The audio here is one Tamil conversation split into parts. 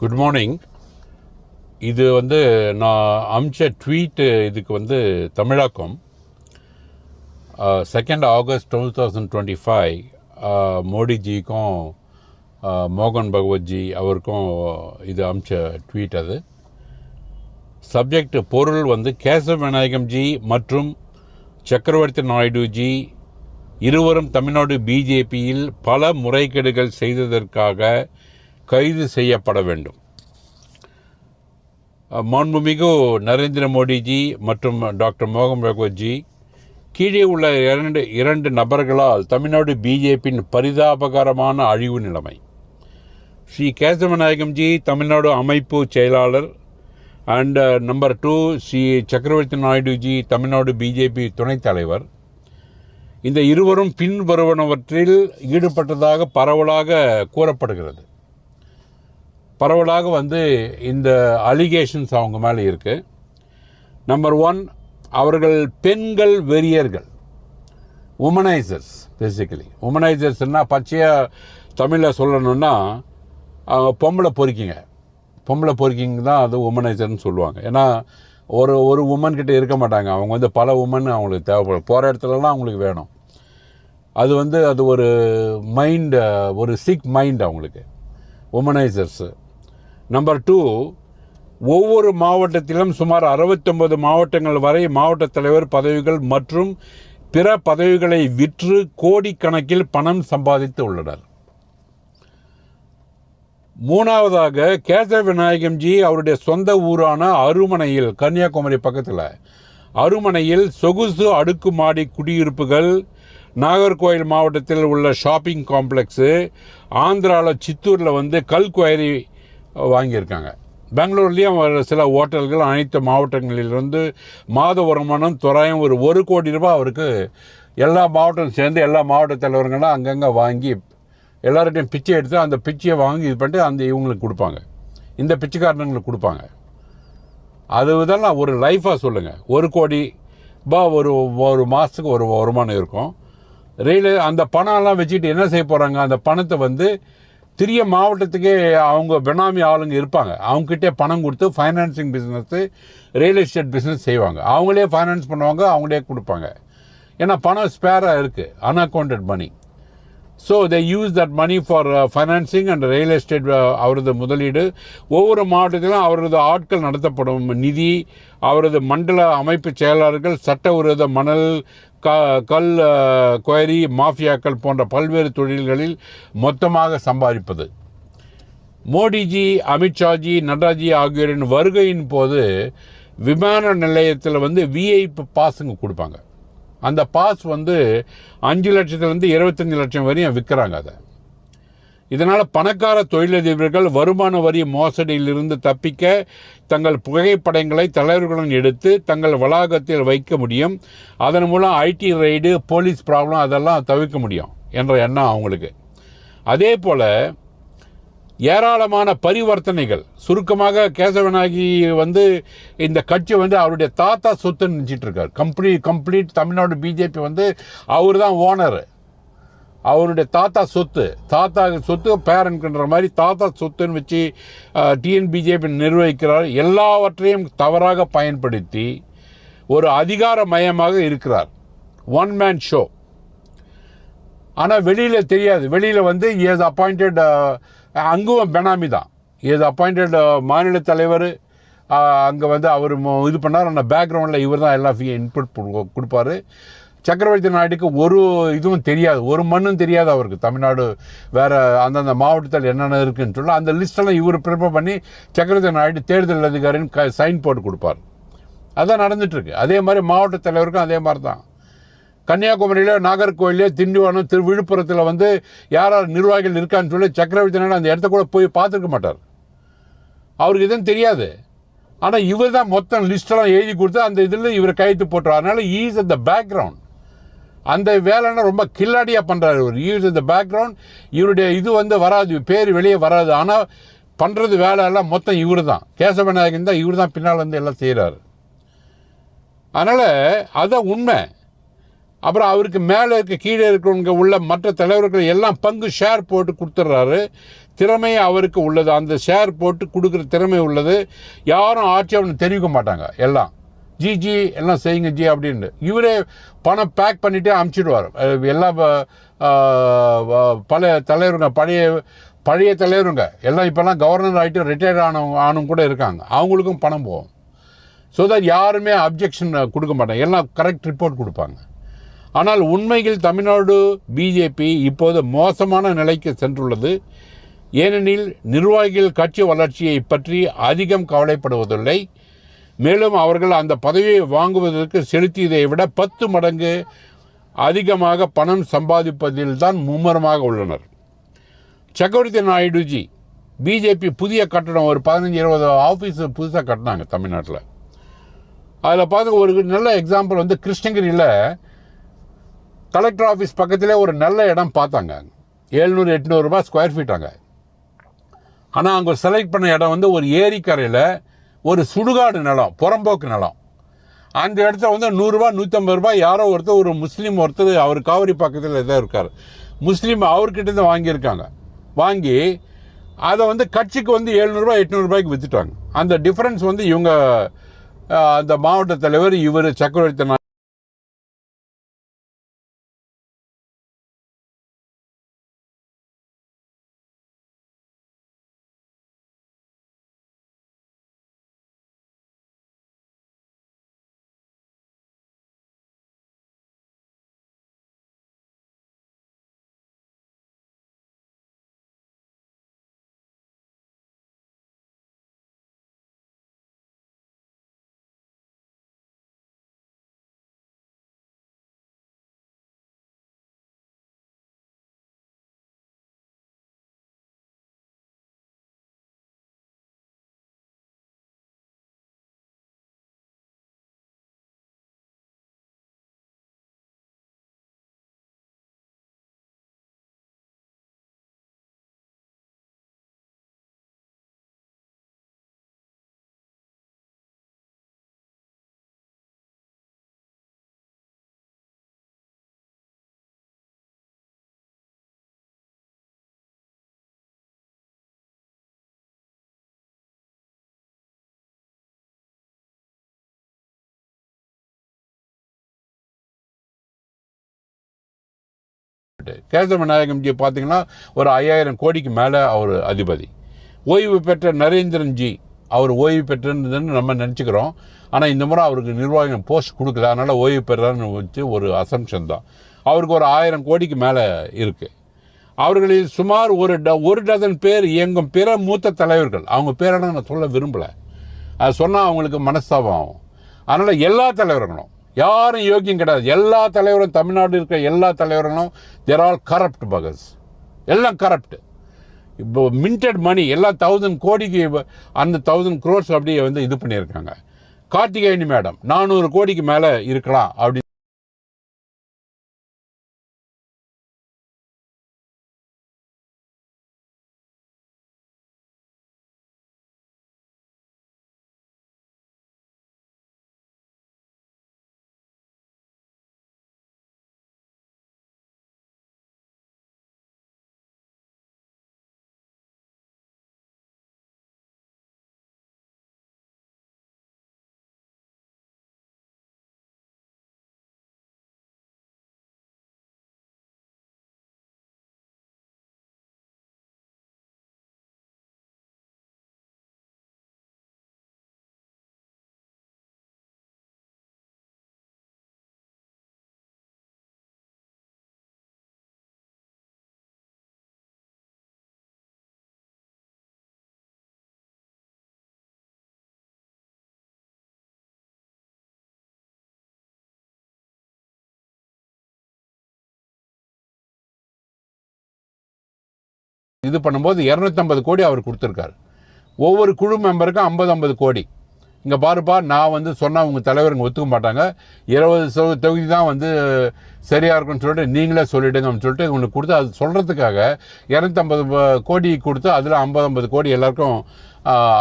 குட் மார்னிங் இது வந்து நான் அமிச்ச ட்வீட்டு இதுக்கு வந்து தமிழாக்கம். Second August two thousand twenty five மோடிஜிக்கும் மோகன் பகவத்ஜி அவருக்கும் இது அமிச்ச ட்வீட் அது. சப்ஜெக்ட் பொருள் வந்து கேசவ விநாயகம்ஜி மற்றும் சக்கரவர்த்தி நாயுடுஜி இருவரும் தமிழ்நாடு பிஜேபியில் பல முறைகேடுகள் செய்ததற்காக கைது செய்யப்பட வேண்டும். மாண்புமிகு நரேந்திர மோடிஜி மற்றும் டாக்டர் மோகன் பகவத்ஜி கீழே உள்ள இரண்டு இரண்டு நபர்களால் தமிழ்நாடு பிஜேபியின் பரிதாபகரமான அழிவு நிலைமை. ஸ்ரீ கேசவநாயகம்ஜி தமிழ்நாடு அமைப்பு செயலாளர் அண்ட் நம்பர் டூ ஸ்ரீ சக்கரவர்த்தி நாயுடுஜி தமிழ்நாடு பிஜேபி துணைத் தலைவர். இந்த இருவரும் பின்வருவனவற்றில் ஈடுபட்டதாக பரவலாக கூறப்படுகிறது. பரவலாக வந்து இந்த அலிகேஷன்ஸ் அவங்க மேலே இருக்குது நம்பர் ஒன் அவர்கள் பெண்கள் வெறியர்கள். உமனைசர்ஸ் பேசிக்கலி உமனைசர்ஸ்னால் பச்சையாக தமிழில் சொல்லணும்னா பொம்பளை பொறுக்கிங்க. பொம்பளை பொறுக்கிங்க தான் அது உமனைசர்னு சொல்லுவாங்க. ஏன்னா ஒரு ஒரு உமன்கிட்ட இருக்க மாட்டாங்க. அவங்க வந்து பல உமன் அவங்களுக்கு தேவைப்படும். போகிற இடத்துலலாம் அவங்களுக்கு வேணும். அது வந்து அது ஒரு மைண்ட் ஒரு சிக் மைண்ட் அவங்களுக்கு. உமனைசர்ஸு நம்பர் டூ ஒவ்வொரு மாவட்டத்திலும் சுமார் 69 மாவட்டங்கள் வரை மாவட்ட தலைவர் பதவிகள் மற்றும் பிற பதவிகளை விற்று கோடிக்கணக்கில் பணம் சம்பாதித்து உள்ளனர். மூணாவதாக கேசவ விநாயகம்ஜி அவருடைய சொந்த ஊரான அருமனையில் கன்னியாகுமரி பக்கத்தில் அருமனையில் சொகுசு அடுக்குமாடி குடியிருப்புகள் நாகர்கோயில் மாவட்டத்தில் உள்ள ஷாப்பிங் காம்ப்ளெக்ஸு ஆந்திராவில் சித்தூரில் வந்து கல்குவாரி வாங்கியிருக்காங்க. பெங்களூர்லேயும் சில ஓட்டல்கள் அனைத்து மாவட்டங்களிலிருந்து மாத வருமானம் தோராயம் ஒரு ஒரு கோடி ரூபாய் அவருக்கு எல்லா மாவட்டம் சேர்ந்து எல்லா மாவட்ட தலைவர்களும் அங்கங்கே வாங்கி எல்லார்கிட்டையும் பிச்சை எடுத்து அந்த பிச்சையை வாங்கி இது பண்ணிட்டு அந்த இவங்களுக்கு கொடுப்பாங்க. இந்த பிச்சைக்காரனுங்களுக்கு கொடுப்பாங்க. அது இதெல்லாம் ஒரு லைஃபாக சொல்லுங்கள் ஒரு கோடி பா ஒரு ஒரு மாதத்துக்கு ஒரு வருமானம் இருக்கும். ரயில் அந்த பணம்லாம் வச்சுக்கிட்டு என்ன செய்ய போகிறாங்க அந்த பணத்தை வந்து திரிய மாவட்டத்துக்கே அவங்க பெனாமி ஆளுங்க இருப்பாங்க. அவங்ககிட்டே பணம் கொடுத்து financing business real estate business செய்வாங்க. அவங்களே ஃபைனான்ஸ் பண்ணுவாங்க அவங்களே கொடுப்பாங்க. ஏன்னா பணம் ஸ்பேராக இருக்குது unaccounted money so they use that money for financing and real estate அவரது முதலீடு. ஒவ்வொரு மாவட்டத்திலும் அவரது ஆட்கள் நடத்தப்படும். நிதி அவரது மண்டல அமைப்பு செயலாளர்கள் சட்டவிரோத மணல் க கல் குயரி மாஃபியாக்கள் போன்ற பல்வேறு தொழில்களில் மொத்தமாக சம்பாதிப்பது. மோடிஜி அமித்ஷாஜி நட்டாஜி ஆகியோரின் வருகையின் போது விமான நிலையத்தில் வந்து விஐபி பாஸுங்க கொடுப்பாங்க. அந்த பாஸ் வந்து அஞ்சு லட்சத்துலேருந்து இருபத்தஞ்சி லட்சம் வரையும் விற்கிறாங்க அதை. இதனால் பணக்கார தொழிலதிபர்கள் வருமான வரி மோசடியிலிருந்து தப்பிக்க தங்கள் புகைப்படங்களை தலைவர்களுடன் எடுத்து தங்கள் வளாகத்தில் வைக்க முடியும். அதன் மூலம் ஐடி ரைடு போலீஸ் ப்ராப்ளம் அதெல்லாம் தவிர்க்க முடியும் என்ற எண்ணம் அவங்களுக்கு. அதே போல் ஏராளமான பரிவர்த்தனைகள். சுருக்கமாக கேசவநாயகி வந்து இந்த கட்சி வந்து அவருடைய தாத்தா சொத்துன்னு நினச்சிட்டு இருக்கார் கம்ப்ளீட் கம்ப்ளீட் தமிழ்நாடு பிஜேபி வந்து அவர் தான் ஓனர் அவருடைய தாத்தா சொத்து தாத்தா சொத்து பேரன்கின்ற மாதிரி தாத்தா சொத்துன்னு வச்சு டிஎன்பிஜேபி நிர்வகிக்கிறார். எல்லாவற்றையும் தவறாக பயன்படுத்தி ஒரு அதிகார மையமாக இருக்கிறார். ஒன் மேன் ஷோ ஆனால் வெளியில் தெரியாது. வெளியில் வந்து இஸ் அப்பாயிண்டட் அங்குவம் பெனாமி தான். இஸ் அப்பாயிண்டட் uh, மாநில தலைவர். அங்கே வந்து அவர் இது பண்ணார். அந்த பேக்ரவுண்டில் இவர் தான் எல்லா இன்புட் கொடுப்பாரு. சக்கரவர்த்தி நாயுடுக்கு ஒரு இதுவும் தெரியாது. ஒரு மண்ணும் தெரியாது அவருக்கு. தமிழ்நாடு வேறு அந்தந்த மாவட்டத்தில் என்னென்ன இருக்குன்னு சொல்லி அந்த லிஸ்ட்டெல்லாம் இவர் ப்ரிப்பேர் பண்ணி சக்கரவர்த்தி நாயுடு தேர்தல் அதிகாரின்னு க சைன் போட்டு கொடுப்பார். அதான் நடந்துட்டுருக்கு அதே மாதிரி மாவட்ட தலைவருக்கும் அதே மாதிரி தான் கன்னியாகுமரியில் நாகர்கோயிலே திண்டிவனம் திரு விழுப்புரத்தில் வந்து யார் யார் நிர்வாகிகள் இருக்கான்னு சொல்லி சக்கரவர்த்தி நாயுடு அந்த இடத்த கூட போய் பார்த்துருக்க மாட்டார். அவருக்கு எதுவும் தெரியாது. ஆனால் இவர் தான் மொத்தம் லிஸ்டெல்லாம் எழுதி கொடுத்து அந்த இதில் இவர் கையெழுத்து போட்டுருவார் அதனால ஈஸ் அந்த பேக்ரவுண்ட் அந்த வேலைன்னா ரொம்ப கில்லாடியாக பண்ணுறாரு இவர். ஈஸ் த பேக்ரவுண்ட் இவருடைய இது வந்து வராது பேர் வெளியே வராது. ஆனால் பண்ணுறது வேலை எல்லாம் மொத்தம் இவர் தான். கேசவநாயகன் தான் இவர் தான் பின்னால் வந்து எல்லாம் செய்கிறாரு அதனால் அதுதான் உண்மை. அப்புறம் அவருக்கு மேலே இருக்க கீழே இருக்கிறவங்க உள்ள மற்ற தலைவர்கள் எல்லாம் பங்கு ஷேர் போட்டு கொடுத்துட்றாரு. திறமை அவருக்கு உள்ளது. அந்த ஷேர் போட்டு கொடுக்குற திறமை உள்ளது. யாரும் ஆட்சேபனை தெரிவிக்க மாட்டாங்க. எல்லாம். ஜி ஜி எல்லாம் செய்யுங்க ஜி அப்படின்ட்டு. இவரே பணம் பேக் பண்ணிவிட்டு அமுச்சிடுவார். எல்லா வ- பல தலைவருங்க பழைய பழைய தலைவருங்க. எல்லாம் இப்போல்லாம் கவர்னர் ஆகிட்டு ரிட்டையர் ஆனவங்க ஆனவங்க கூட இருக்காங்க. அவங்களுக்கும் பணம் போகும். ஸோ தட் யாருமே அப்ஜெக்ஷன் கொடுக்க மாட்டாங்க. எல்லாம் கரெக்ட் ரிப்போர்ட் கொடுப்பாங்க. ஆனால் உண்மையில் தமிழ்நாடு பிஜேபி இப்போது மோசமான நிலைக்கு சென்றுள்ளது. ஏனெனில் நிர்வாகிகள் கட்சி வளர்ச்சியை பற்றி அதிகம் கவலைப்படுவதில்லை. மேலும் அவர்கள் அந்த பதவியை வாங்குவதற்கு செலுத்தியதை விட பத்து மடங்கு அதிகமாக பணம் சம்பாதிப்பதில் தான் மும்முரமாக உள்ளனர். சக்கரவர்த்தி நாயுடுஜி பிஜேபி புதிய கட்டணம் ஒரு பதினஞ்சு இருபது ஆஃபீஸ் புதுசாக கட்டினாங்க தமிழ்நாட்டில். அதில் பார்த்து ஒரு நல்ல எக்ஸாம்பிள் வந்து கிருஷ்ணகிரியில் கலெக்டர் ஆஃபீஸ் பக்கத்திலே ஒரு நல்ல இடம் பார்த்தாங்க. எழுநூறு எட்நூறுபா ஸ்கொயர் ஃபீட்டாங்க ஆனால் அங்கே. செலக்ட் பண்ண இடம் வந்து ஒரு ஏரிக்கரையில் ஒரு சுடுகாடு நிலம் புறம்போக்கு நிலம். அந்த இடத்துல வந்து நூறுரூவா நூற்றம்பது ரூபாய் யாரோ ஒருத்தர் ஒரு முஸ்லீம் ஒருத்தர் அவர் காவிரி பக்கத்தில் இதாக இருக்கார். முஸ்லீம் அவர்கிட்ட இருந்து வாங்கியிருக்காங்க. வாங்கி அதை வந்து கட்சிக்கு வந்து எழுநூறுபா எட்நூறுபாய்க்கு விற்றுட்டாங்க அந்த டிஃப்ரென்ஸ் வந்து இவங்க அந்த மாவட்ட தலைவர் இவர் சக்கரவர்த்தி நாயுடு கேசவ விநாயகம்ஜி பார்த்தீங்கன்னா ஒரு ஐயாயிரம் கோடிக்கு மேலே அவர் அதிபதி. ஓய்வு பெற்ற நரேந்திரன்ஜி அவர் ஓய்வு பெற்றதுன்னு நம்ம நினச்சிக்கிறோம். ஆனால் இந்த முறை அவருக்கு நிர்வாகம் போஸ்ட் கொடுக்கல. அதனால் ஓய்வு பெறான்னு வச்சு ஒரு அசம்ஷன் தான். அவருக்கு ஒரு ஆயிரம் கோடிக்கு மேலே இருக்குது அவர்களில் சுமார் ஒரு ட ஒரு டசன் பேர் இயங்கும் பிற மூத்த தலைவர்கள். அவங்க பேரெல்லாம் நான் சொல்ல விரும்பலை. அது சொன்னால் அவங்களுக்கு மனஸ்தாபம் ஆகும். அதனால் எல்லா தலைவர்களும் யாரும் யோக்கியம் கிடையாது. எல்லா தலைவரும் தமிழ்நாடு இருக்கிற எல்லா தலைவர்களும் தேர் ஆல் கரப்ட் பகஸ் எல்லாம் கரப்ட் இப்போ மின்டட் மணி எல்லாம் தௌசண்ட் கோடிக்கு அந்த தௌசண்ட் குரோர்ஸ் அப்படியே வந்து இது பண்ணியிருக்காங்க. கார்த்திகேயனி மேடம் நானூறு கோடிக்கு மேலே இருக்கலாம் அப்படி இது பண்ணும்போது இரநூத்தம்பது கோடி அவர் கொடுத்துருக்காரு. ஒவ்வொரு குழு மெம்பருக்கும் ஐம்பது ஐம்பது கோடி. இங்கே பாருப்பா நான் வந்து சொன்னால் உங்கள் தலைவருங்க ஒத்துக்க மாட்டாங்க. இருபது சொ தொகுதி தான் வந்து சரியாக இருக்கும்னு சொல்லிட்டு நீங்களே சொல்லிடுங்கன்னு சொல்லிட்டு உங்களுக்கு கொடுத்து அது சொல்கிறதுக்காக இரநூத்தம்பது கோடி கொடுத்து அதில் ஐம்பது ஐம்பது கோடி எல்லாருக்கும்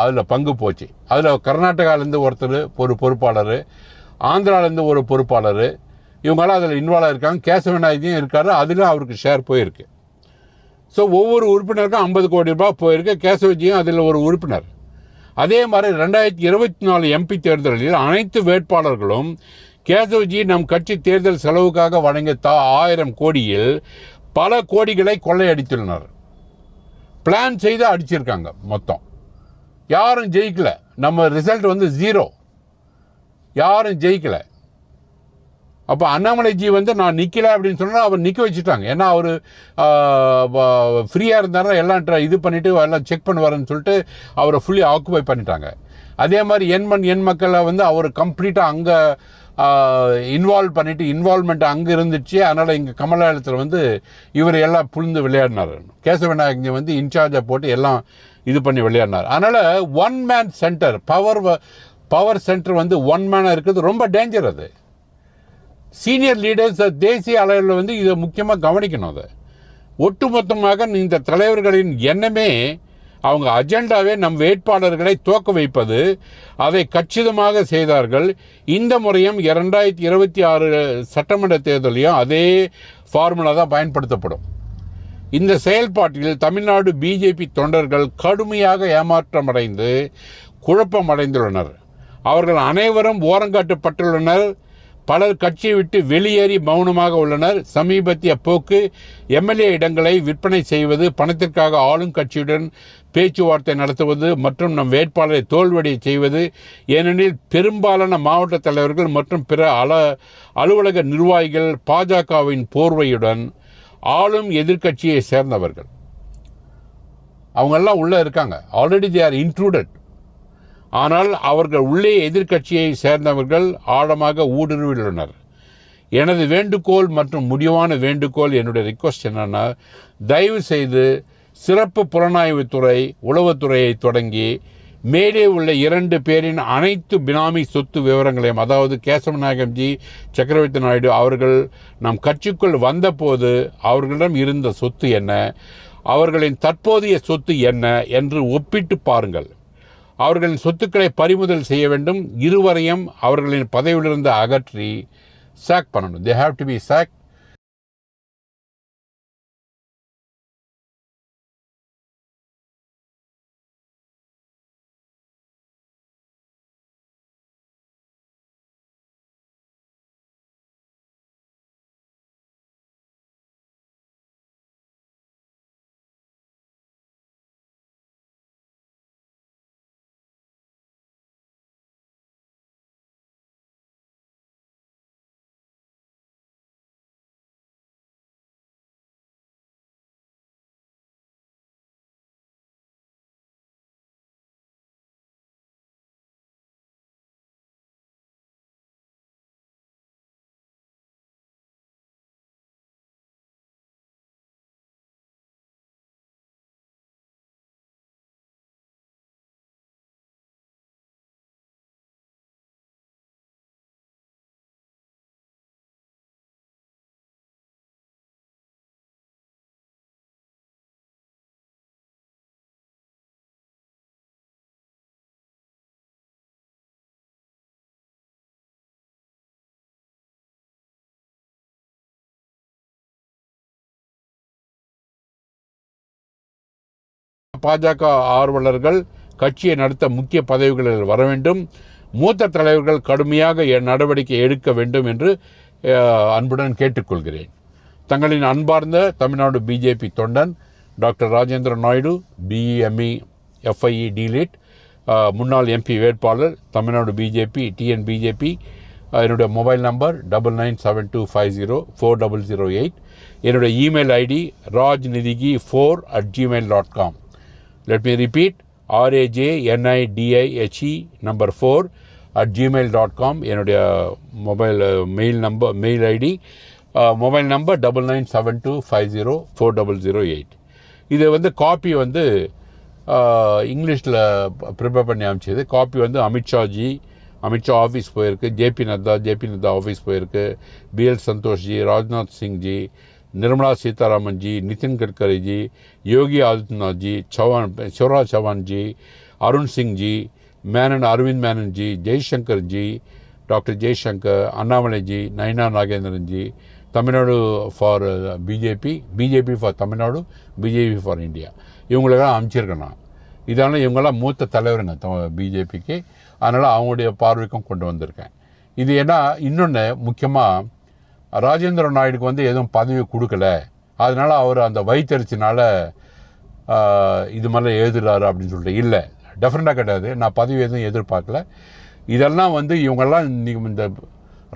அதில் பங்கு போச்சு. அதில் கர்நாடகாவிலேருந்து ஒருத்தர் ஒரு பொறுப்பாளர் ஆந்திராலேருந்து ஒரு பொறுப்பாளர் இவங்களாம் அதில் இன்வால்வ் இருக்காங்க. கேசவநாயகியும் இருக்காரு. அதிலும் அவருக்கு ஷேர் போயிருக்கு. ஸோ ஒவ்வொரு உறுப்பினருக்கும் ஐம்பது கோடி ரூபாய் போயிருக்கு. கேசவஜியும் அதில் ஒரு உறுப்பினர். அதே மாதிரி ரெண்டாயிரத்தி இருபத்தி நாலு எம்பி தேர்தலில் அனைத்து வேட்பாளர்களும் கேசவ்ஜி நம் கட்சி தேர்தல் செலவுக்காக வழங்கிய தா ஆயிரம் கோடியில் பல கோடிகளை கொள்ளையடித்துள்ளனர். பிளான் செய்து அடிச்சிருக்காங்க மொத்தம். யாரும் ஜெயிக்கலை. நம்ம ரிசல்ட் வந்து ஜீரோ யாரும் ஜெயிக்கலை. அப்போ அண்ணாமலைஜி வந்து நான் நிற்கல அப்படின்னு சொன்னால் அவர் நிற்க வச்சுட்டாங்க. ஏன்னா அவர் ஃப்ரீயாக இருந்தாலும் எல்லாம் இது பண்ணிவிட்டு எல்லாம் செக் பண்ணுவாருன்னு சொல்லிட்டு அவரை ஃபுல்லி ஆக்குபை பண்ணிட்டாங்க. அதே மாதிரி என் மண் எண் மக்களை வந்து அவர் கம்ப்ளீட்டாக அங்கே இன்வால்வ் பண்ணிவிட்டு இன்வால்மெண்ட் அங்கே இருந்துச்சு. அதனால் இங்கே கமலாலயத்தில் வந்து இவர் எல்லாம் புழுந்து விளையாடினார். கேசவநாயகி வந்து இன்சார்ஜை போட்டு எல்லாம் இது பண்ணி விளையாடினார். அதனால் one man centre power power centre வந்து ஒன் மேனாக இருக்கிறது ரொம்ப டேஞ்சர் அது. சீனியர் லீடர்ஸ் தேசிய அளவில் வந்து இதை முக்கியமாக கவனிக்கணும் அதை. ஒட்டுமொத்தமாக இந்த தலைவர்களின் எண்ணமே அவங்க அஜெண்டாவே நம் வேட்பாளர்களை தோக்க வைப்பது அதை கச்சிதமாக செய்தார்கள். இந்த முறையும் இரண்டாயிரத்தி இருபத்தி ஆறு சட்டமன்ற தேர்தலையும் அதே ஃபார்முலா தான் பயன்படுத்தப்படும். இந்த செயல்பாட்டில் தமிழ்நாடு பிஜேபி தொண்டர்கள் கடுமையாக ஏமாற்றமடைந்து குழப்பமடைந்துள்ளனர். அவர்கள் அனைவரும் ஓரங்காட்டப்பட்டுள்ளனர். பலர் கட்சியை விட்டு வெளியேறி மௌனமாக உள்ளனர். சமீபத்திய போக்கு எம்எல்ஏ இடங்களை விற்பனை செய்வது பணத்திற்காக ஆளும் கட்சியுடன் பேச்சுவார்த்தை நடத்துவது மற்றும் நம் வேட்பாளரை தோல்வடைய செய்வது ஏனெனில் பெரும்பாலான மாவட்ட தலைவர்கள் மற்றும் பிற அல அலுவலக நிர்வாகிகள் பாஜகவின் போர்வையுடன் ஆளும் எதிர்க்கட்சியை சேர்ந்தவர்கள். அவங்கெல்லாம் உள்ளே இருக்காங்க. ஆல்ரெடி தே ஆர் இன்க்ளூடட் ஆனால் அவர்கள் உள்ளே எதிர்க்கட்சியை சேர்ந்தவர்கள் ஆழமாக ஊடுருவியுள்ளனர். எனது வேண்டுகோள் மற்றும் முடிவான வேண்டுகோள் என்னுடைய ரிக்வஸ்ட் என்னன்னா தயவு செய்து சிறப்பு புலனாய்வுத்துறை உளவுத்துறையை தொடங்கி மேலே உள்ள இரண்டு பேரின் அனைத்து பினாமி சொத்து விவரங்களையும் அதாவது கேசவநாயகம்ஜி சக்கரவர்த்தி நாயுடு அவர்கள் நம் கட்சிக்குள் வந்தபோது அவர்களிடம் இருந்த சொத்து என்ன அவர்களின் தற்போதைய சொத்து என்ன என்று ஒப்பிட்டு பாருங்கள். அவர்களின் சொத்துக்களை பறிமுதல் செய்ய வேண்டும். இருவரையும் அவர்களின் பதவியிலிருந்து அகற்றி சாக் பண்ணணும். They have to be sack பாஜக ஆர்வலர்கள் கட்சியை நடத்த முக்கிய பதவிகளில் வர வேண்டும். மூத்த தலைவர்கள் கடுமையாக எ- நடவடிக்கை எடுக்க வேண்டும் என்று அன்புடன் கேட்டுக்கொள்கிறேன். தங்களின் அன்பார்ந்த தமிழ்நாடு பிஜேபி தொண்டன் doctor Rajendra Naidu BE ME FIE DLitt முன்னாள் எம்பி வேட்பாளர் தமிழ்நாடு பிஜேபி டிஎன் பிஜேபி என்னுடைய mobile number double nine seven two five zero four double zero eight என்னுடைய email ID Raj நிதிகி four at Gmail dot com let me repeat ஆர்ஏஜேஎன்ஐடிஐஹெச்இ number four at Gmail dot com என்னுடைய mobile mail number mail ID mobile number double nine seven two five zero four double zero eight இது வந்து காப்பி வந்து இங்கிலீஷில் ப்ரிப்பேர் பண்ணி அமைச்சது காப்பி வந்து அமித்ஷாஜி அமித்ஷா ஆஃபீஸ் போயிருக்கு. JP Nadda JP Nadda office போயிருக்கு. BL Santoshji Rajnath Singhji Nirmala Sitharaman ji Nitin Gadkari ji Yogi Adityanath G Chavan Shivraj Chavan G Arun Singh ji Menon Arvind Menon ji Jaishankar ji doctor Jaishankar Annamalai ji Nayana நாகேந்திரன்ஜி Tamil Nadu for BJP BJP for Tamil Nadu BJP for India இவங்களெல்லாம் அமைச்சிருக்கேன் நான். இதனால் இவங்கெல்லாம் மூத்த தலைவருங்க பிஜேபிக்கு அதனால் அவங்களுடைய பார்வைக்கும் கொண்டு வந்திருக்கேன். இது ஏன்னா இன்னொன்று முக்கியமாக ராஜேந்திர நாயுடுக்கு வந்து எதுவும் பதவி கொடுக்கல. அதனால் அவர் அந்த வைத்தறிச்சினால் இது மாதிரிலாம் எழுதுறாரு அப்படின்னு சொல்லிட்டு இல்லை. டெஃபினட்டாக கிடையாது. நான் பதவி எதுவும் எதிர்பார்க்கல. இதெல்லாம் வந்து இவங்கெல்லாம் நீங்கள் இந்த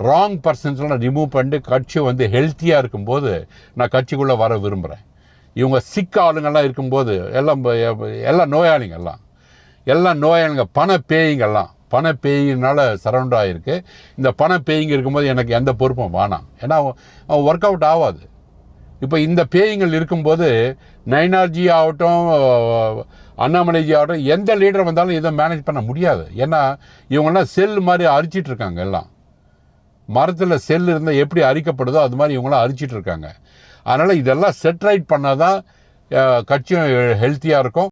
ராங் பர்சன்ஸ்லாம் ரிமூவ் பண்ணிட்டு கட்சி வந்து ஹெல்த்தியாக இருக்கும்போது நான் கட்சிக்குள்ளே வர விரும்புகிறேன் இவங்க சிக்க ஆளுங்கள்லாம் இருக்கும்போது எல்லாம் எல்லாம் நோயாளிங்க எல்லாம் எல்லாம் நோயாளிங்க பண பேய்ங்கெல்லாம் பண பேயினால சரௌண்ட் ஆகிருக்கு இந்த பண பேயிங் இருக்கும்போது எனக்கு எந்த பொறுப்பும் வேணாம். ஏன்னா அவன் ஒர்க் அவுட் ஆகாது இப்போ இந்த பேய்கள் இருக்கும்போது நயனார்ஜி ஆகட்டும் அண்ணாமலைஜி ஆகட்டும் எந்த லீடர் வந்தாலும் இதை மேனேஜ் பண்ண முடியாது. ஏன்னா இவங்கெல்லாம் செல் மாதிரி அரிச்சிட்டு இருக்காங்க எல்லாம். மரத்தில் செல் இருந்தால் எப்படி அரிக்கப்படுதோ அது மாதிரி இவங்களாம் அரிச்சிட்டு இருக்காங்க. அதனால் இதெல்லாம் செட்ரைட் பண்ணால் தான் கட்சியும் ஹெல்த்தியாக இருக்கும்.